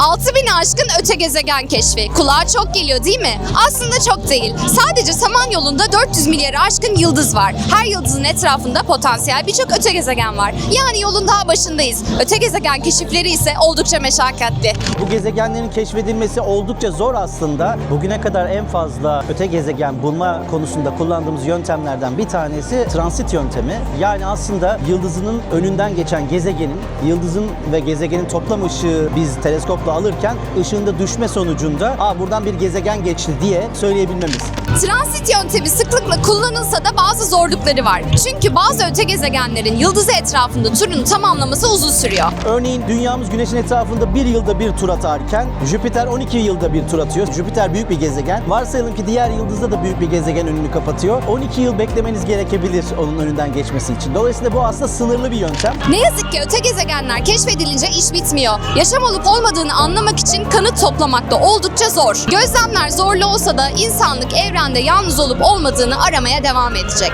6000 aşkın öte gezegen keşfi. Kulağa çok geliyor değil mi? Aslında çok değil. Sadece Samanyolu'nda 400 milyarı aşkın yıldız var. Her yıldızın etrafında potansiyel birçok öte gezegen var. Yani yolun daha başındayız. Öte gezegen keşifleri ise oldukça meşakkatli. Bu gezegenlerin keşfedilmesi oldukça zor aslında. Bugüne kadar en fazla öte gezegen bulma konusunda kullandığımız yöntemlerden bir tanesi transit yöntemi. Yani aslında yıldızının önünden geçen gezegenin, yıldızın ve gezegenin toplam ışığı biz teleskopla alırken ışığında düşme sonucunda Aa, buradan bir gezegen geçti diye söyleyebilmemiz. Transit yöntemi sıklıkla kullanılsa da bazı zorlukları var. Çünkü bazı öte gezegenlerin yıldızı etrafında turunu tamamlaması uzun sürüyor. Örneğin dünyamız güneşin etrafında bir yılda bir tur atarken Jüpiter 12 yılda bir tur atıyor. Jüpiter büyük bir gezegen. Varsayalım ki diğer yıldızda da büyük bir gezegen önünü kapatıyor. 12 yıl beklemeniz gerekebilir onun önünden geçmesi için. Dolayısıyla bu aslında sınırlı bir yöntem. Ne yazık ki öte gezegenler keşfedilince iş bitmiyor. Yaşam olup olmadığını anlamak için kanıt toplamak da oldukça zor. Gözlemler zorlu olsa da insanlık evrende yalnız olup olmadığını aramaya devam edecek.